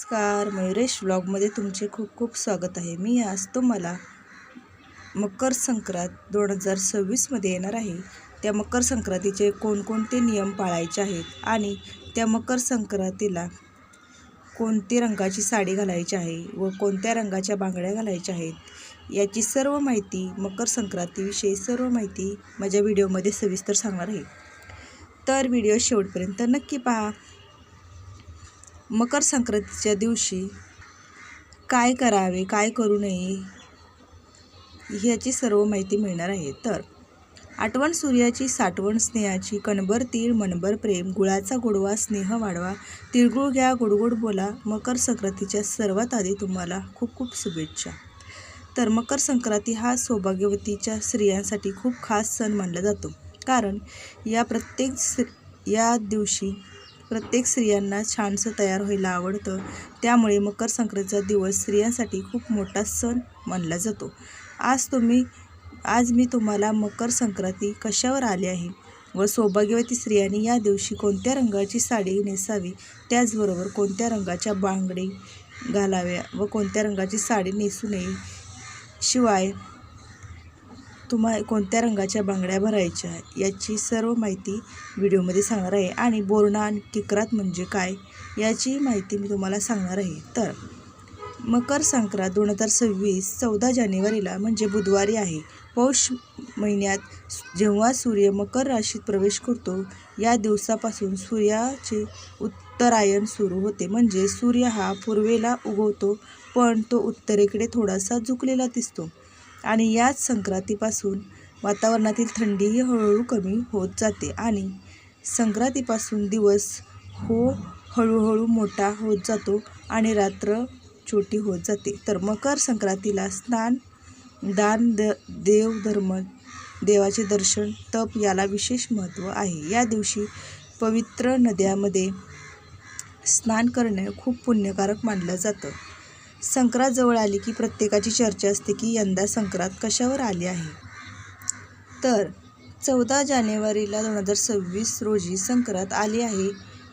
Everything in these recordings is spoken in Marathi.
नमस्कार मयुरेश व्लॉगमध्ये तुमचे खूप खूप स्वागत आहे. मी आज तुम्हाला मकर संक्रांत दोन हजार सव्वीसमध्ये येणार आहे. त्या मकर संक्रांतीचे कोणकोणते नियम पाळायचे आहेत आणि त्या मकर संक्रांतीला कोणती रंगाची साडी घालायची आहे व कोणत्या रंगाच्या बांगड्या घालायच्या आहेत याची सर्व माहिती मकर संक्रांतीविषयी सर्व माहिती माझ्या व्हिडिओमध्ये सविस्तर सांगणार आहे. तर व्हिडिओ शेवटपर्यंत नक्की पहा. मकर संक्रांतीच्या दिवशी काय करावे काय करू नये ह्याची सर्व माहिती मिळणार आहे. तर आठवण सूर्याची साठवण स्नेहाची कणभर तीळ मनभर प्रेम गुळाचा गोडवा स्नेह वाढवा तिळगुळ घ्या गोडगोड बोला मकर संक्रांतीच्या सर्वात आधी तुम्हाला खूप खूप शुभेच्छा. तर मकर संक्रांती हा सौभाग्यवतीच्या स्त्रियांसाठी खूप खास सण मानला जातो. कारण या प्रत्येक स्त्र या दिवशी प्रत्येक स्त्रियांना छानसं तयार व्हायला आवडतं. त्यामुळे मकर संक्रांतीचा दिवस स्त्रियांसाठी खूप मोठा सण मानला जातो. आज तुम्ही आज मी तुम्हाला मकर संक्रांती कशावर आले आहे व सौभाग्यवती स्त्रियांनी या दिवशी कोणत्या रंगाची साडी नेसावी त्याचबरोबर कोणत्या रंगाच्या बांगडी घालाव्या व कोणत्या रंगाची साडी नेसू नये शिवाय तुम्हा कोणत्या रंगाच्या बांगड्या भरायच्या याची सर्व माहिती व्हिडिओमध्ये सांगणार आहे. आणि बोरणा आणि किकरात म्हणजे काय याची माहिती मी तुम्हाला सांगणार आहे. तर मकर संक्रांत दोन हजार सव्वीस चौदा जानेवारीला म्हणजे बुधवारी आहे. पौष महिन्यात जेव्हा सूर्य मकर राशीत प्रवेश करतो या दिवसापासून सूर्याचे उत्तरायण सुरू होते. म्हणजे सूर्य हा पूर्वेला उगवतो पण तो उत्तरेकडे थोडासा झुकलेला दिसतो. आणि याच संक्रांतीपासून वातावरणातील थंडीही हळूहळू कमी होत जाते आणि संक्रांतीपासून दिवस हो हळूहळू मोठा होत जातो आणि रात्र छोटी होत जाते. तर मकर संक्रांतीला स्नान दान द देव धर्म देवाचे दर्शन तप याला विशेष महत्त्व आहे. या दिवशी पवित्र नद्यामध्ये स्नान करणे खूप पुण्यकारक मानलं जातं. संक्रांत जवळ आली की प्रत्येकाची चर्चा असते की यंदा संक्रांत कशावर आली आहे. तर चौदा जानेवारीला दोन हजार सव्वीस रोजी संक्रांत आली आहे.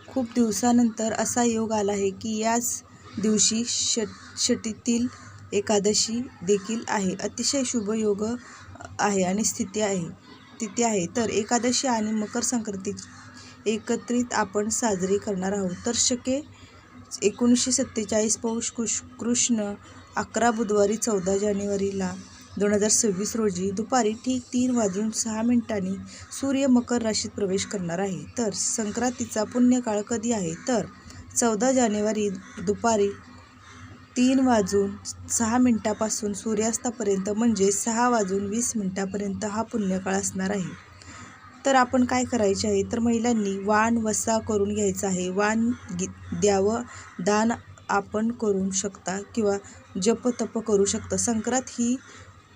खूप दिवसानंतर असा योग आला आहे की याच दिवशी षट शटीतील एकादशी देखील आहे. अतिशय शुभ योग आहे आणि स्थिती आहे तिथी आहे. तर एकादशी आणि मकर संक्रांती एकत्रित आपण साजरी करणार आहोत. तर शके एकोणीसशे सत्तेचाळीस पौष कृष कृष्ण अकरा बुधवारी चौदा जानेवारीला दोन हजार सव्वीस रोजी दुपारी ठीक तीन वाजून सहा मिनिटांनी सूर्य मकर राशीत प्रवेश करणार आहे. तर संक्रांतीचा पुण्यकाळ कधी आहे? तर चौदा जानेवारी दुपारी तीन वाजून सहा मिनटापासून सूर्यास्तापर्यंत म्हणजे सहा वाजून वीस मिनटापर्यंत हा पुण्यकाळ असणार आहे. तर आपण काय करायचे आहे? तर महिलांनी वाण वसा करून घ्यायचा आहे. वाण गी द्यावं दान आपण करू शकता किंवा जप तप करू शकता. संक्रांत ही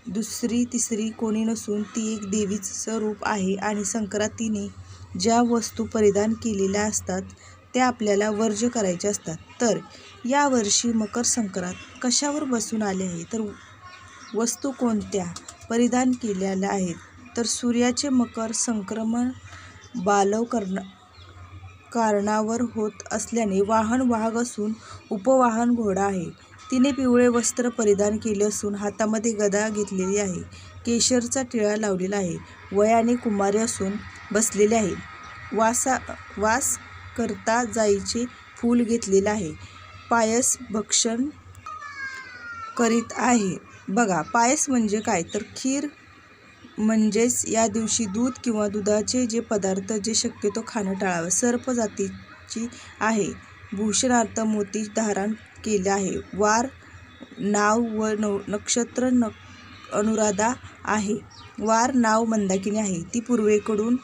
दुसरी तिसरी कोणी नसून ती एक देवीचं रूप आहे आणि संक्रांतीने ज्या वस्तू परिधान केलेल्या असतात त्या आपल्याला वर्ज्य करायच्या असतात. तर यावर्षी मकर संक्रांत कशावर बसून आले आहे? तर वस्तू कोणत्या? परिधान केलेल्या आहेत. तर सूर्याचे मकर संक्रमण बालव करण कारणावर होत असल्याने वाहन वाहक असून उपवाहन घोडा आहे. तिने पिवळे वस्त्र परिधान केले असून हातामध्ये गदा घेतलेली आहे. केशरचा टिळा लावलेला आहे. वयाने कुमारी असून बसलेले आहे. वासा वास करता जाईचे फूल घेतलेलं आहे. पायस भक्षण करीत आहे. बघा पायस म्हणजे काय? तर खीर म्हणजेच या दिवशी दूध किंवा दुधाचे जे पदार्थ जे शक्यतो खाणं टाळावं. सर्प जातीची आहे. भूषणार्थ मोती धारण केले आहे. वार नाव व नक्षत्र न अनुराधा आहे. वार नाव मंदाकिनी आहे. ती पूर्वेकडून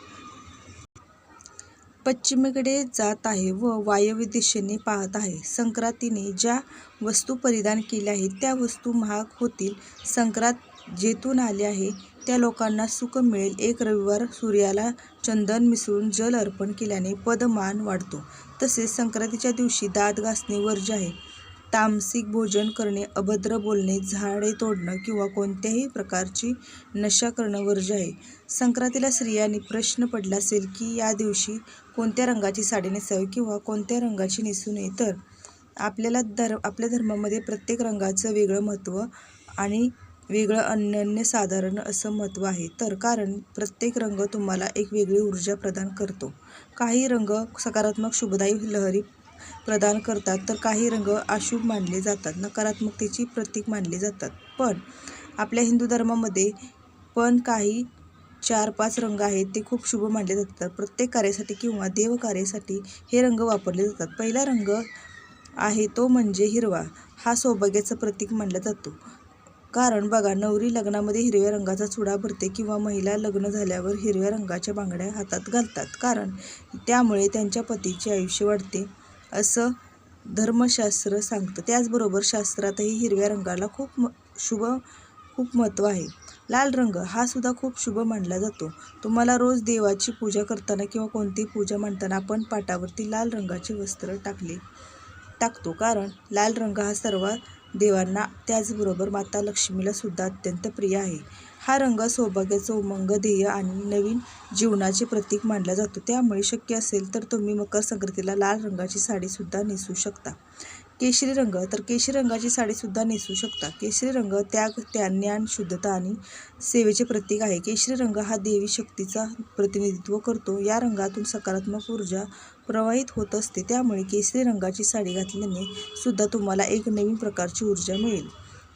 पश्चिमेकडे जात आहे व वायव्य दिशेने पाहत आहे. संक्रांतीने ज्या वस्तू परिधान केल्या आहेत त्या वस्तू महाग होतील. संक्रांत जेथून आले आहे त्या लोकांना सुख मिळेल. एक रविवार सूर्याला चंदन मिसळून जल अर्पण केल्याने पदमान वाढतो. तसेच संक्रांतीच्या दिवशी दात घासणे वर्ज्य आहे. तामसिक भोजन करणे अभद्र बोलणे झाडे तोडणं किंवा कोणत्याही प्रकारची नशा करणं वर्ज्य आहे. संक्रांतीला स्त्रियांनी प्रश्न पडला असेल की या दिवशी कोणत्या रंगाची साडी नेसावी किंवा कोणत्या रंगाची नेसू नये? तर आपल्याला धर आपल्या धर्मामध्ये प्रत्येक रंगाचं वेगळं महत्त्व आणि वेगळं अनन्यसाधारण असं महत्त्व आहे. तर कारण प्रत्येक रंग तुम्हाला एक वेगळी ऊर्जा प्रदान करतो. काही रंग सकारात्मक शुभदायी लहरी प्रदान करतात तर काही रंग अशुभ मानले जातात नकारात्मकतेची प्रतीक मानले जातात. पण आपल्या हिंदू धर्मामध्ये पण काही चार पाच रंग आहेत ते खूप शुभ मानले जातात. प्रत्येक कार्यासाठी किंवा देवकार्यासाठी हे रंग वापरले जातात. पहिला रंग आहे तो म्हणजे हिरवा. हा सौभाग्याचं प्रतीक मानला जातो. कारण बघा नवरी लग्नामध्ये हिरव्या रंगाचा चुडा भरते किंवा महिला लग्न झाल्यावर हिरव्या रंगाच्या बांगड्या हातात घालतात. कारण त्यामुळे त्यांच्या पतीचे आयुष्य वाढते असं धर्मशास्त्र सांगतं. त्याचबरोबर शास्त्रातही हिरव्या रंगाला खूप म शुभ खूप महत्त्व आहे. लाल रंग हा सुद्धा खूप शुभ मानला जातो. तुम्हाला रोज देवाची पूजा करताना किंवा कोणतीही पूजा मांडताना आपण पाटावरती लाल रंगाचे वस्त्र टाकले टाकतो. कारण लाल रंग हा सर्वात देवांना त्याचबरोबर माता लक्ष्मीला सुद्धा अत्यंत प्रिय आहे. हा रंग सौभाग्याचं उमंग ध्येय आणि नवीन जीवनाचे प्रतीक मानला जातो. त्यामुळे शक्य असेल तर तुम्ही मकर संक्रांतीला लाल रंगाची साडीसुद्धा नेसू शकता. केशरी रंग तर केशरी रंगाची साडीसुद्धा नेसू शकता. केशरी रंग त्याग त्या ज्ञान शुद्धता आणि सेवेचे प्रतीक आहे. केशरी रंग हा देवी शक्तीचा प्रतिनिधित्व करतो. या रंगातून सकारात्मक ऊर्जा प्रवाहित होत असते. त्यामुळे केशरी रंगाची साडी घातल्याने सुद्धा तुम्हाला एक नवीन प्रकारची ऊर्जा मिळेल.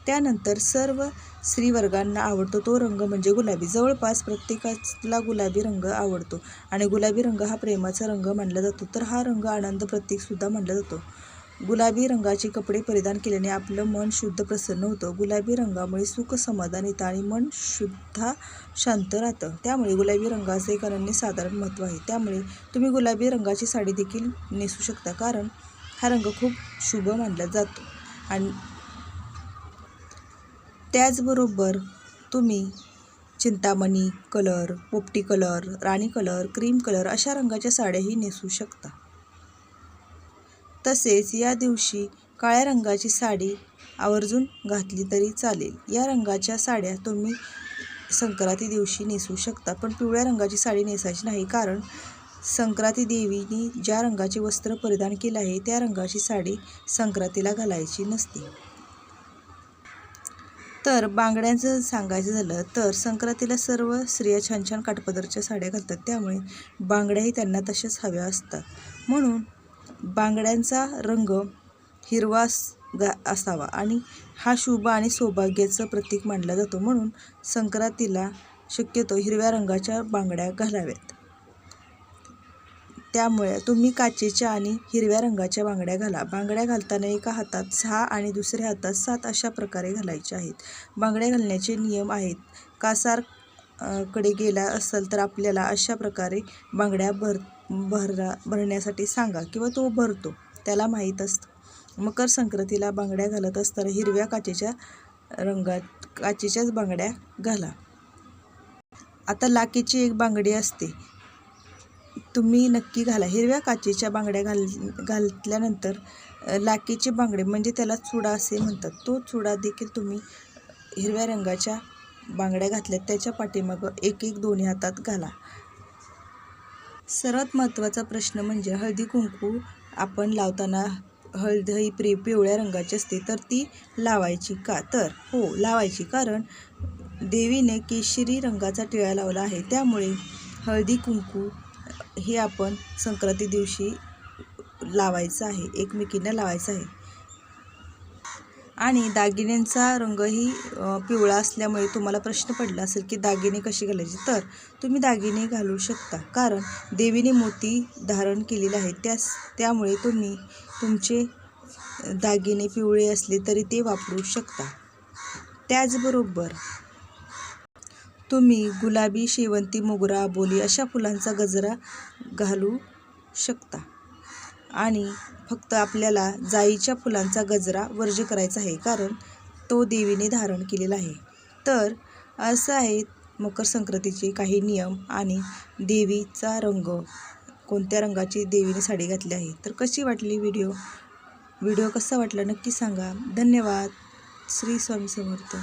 त्यानंतर सर्व स्त्रीवर्गांना आवडतो तो रंग म्हणजे गुलाबी. जवळपास प्रत्येकाला गुलाबी रंग आवडतो आणि गुलाबी रंग हा प्रेमाचा रंग मानला जातो. तर हा रंग आनंद प्रतीकसुद्धा मानला जातो. गुलाबी रंगाचे कपडे परिधान केल्याने आपलं मन शुद्ध प्रसन्न होतं. गुलाबी रंगामुळे सुख समाधान येतं आणि मन शुद्ध शांत राहतं. त्यामुळे गुलाबी रंगाचं एक अनन्यसाधारण महत्त्व आहे. त्यामुळे तुम्ही गुलाबी रंगाची साडी देखील नेसू शकता कारण हा रंग खूप शुभ मानला जातो. आणि त्याचबरोबर तुम्ही चिंतामणी कलर पोपटी कलर राणी कलर क्रीम कलर अशा रंगाच्या साड्याही नेसू शकता. तसेच या दिवशी काळ्या रंगाची साडी आवर्जून घातली तरी चालेल. या रंगाच्या साड्या तुम्ही संक्रांती दिवशी नेसू शकता पण पिवळ्या रंगाची साडी नेसायची नाही. कारण संक्रांती देवीने ज्या रंगाचे वस्त्र परिधान केले आहे त्या रंगाची साडी संक्रांतीला घालायची नसते. तर बांगड्यांचं सांगायचं झालं तर संक्रांतीला सर्व स्त्रिया छान छान काठपदरच्या साड्या घालतात. त्यामुळे बांगड्याही त्यांना तशाच हव्या असतात. म्हणून बांगड्यांचा रंग हिरवा गा असावा आणि हा शुभ आणि सौभाग्याचं प्रतीक मानला जातो. म्हणून संक्रांतीला शक्यतो हिरव्या रंगाच्या बांगड्या घालाव्यात. त्यामुळे तुम्ही काचेच्या आणि हिरव्या रंगाच्या बांगड्या घाला. बांगड्या घालताना एका हातात सहा आणि दुसऱ्या हातात सात अशा प्रकारे घालायच्या आहेत. बांगड्या घालण्याचे नियम आहेत. कासार कडे गेला असेल तर आपल्याला अशा प्रकारे बांगड्या भर भरा भरण्यासाठी सांगा किंवा तो भरतो. त्याला माहीत असतं. मकर संक्रांतीला बांगड्या घालत असताना हिरव्या काचेच्या रंगात काचेच्याच बांगड्या घाला. आता लाकेची एक बांगडी असते. तुम्ही नक्की घाला. हिरव्या काचेच्या बांगड्या घाल घातल्यानंतर लाकीचे बांगडे म्हणजे त्याला चुडा असे म्हणतात. तो चुडा देखील तुम्ही हिरव्या रंगाच्या बांगड्या घातल्यात त्याच्या पाठीमागं एक एक दोन्ही हातात घाला. सर्वात महत्त्वाचा प्रश्न म्हणजे हळदी कुंकू आपण लावताना हळद ही प्रि पिवळ्या रंगाची असते तर ती लावायची का? तर हो लावायची. कारण देवीने केशरी रंगाचा टिळा लावला आहे त्यामुळे हळदी कुंकू हे आपण संक्रांती दिवशी लावायचं आहे एकमेकींना लावायचं आहे. आणि दागिन्यांचा रंगही पिवळा असल्यामुळे तुम्हाला प्रश्न पडला असेल की दागिने कसे घालायचे तर तुम्ही दागिने घालू शकता. कारण देवीने मोती धारण केलेले आहेत. त्यास त्यामुळे तुम्ही तुमचे दागिने पिवळे असले तरी ते वापरू शकता. त्याचबरोबर तुम्ही गुलाबी शेवंती मोगरा बोली अशा फुलांचा गजरा घालू शकता. आणि फक्त आपल्याला जाईच्या फुलांचा गजरा वर्ज करायचा आहे कारण तो देवीने धारण केलेला आहे. तर असं आहे मकर संक्रांतीचे काही नियम आणि देवीचा रंग. कोणत्या रंगाची देवीने साडी घातली आहे? तर कशी वाटली व्हिडिओ? व्हिडिओ कसा वाटला नक्की सांगा. धन्यवाद. श्री स्वामी समर्थ.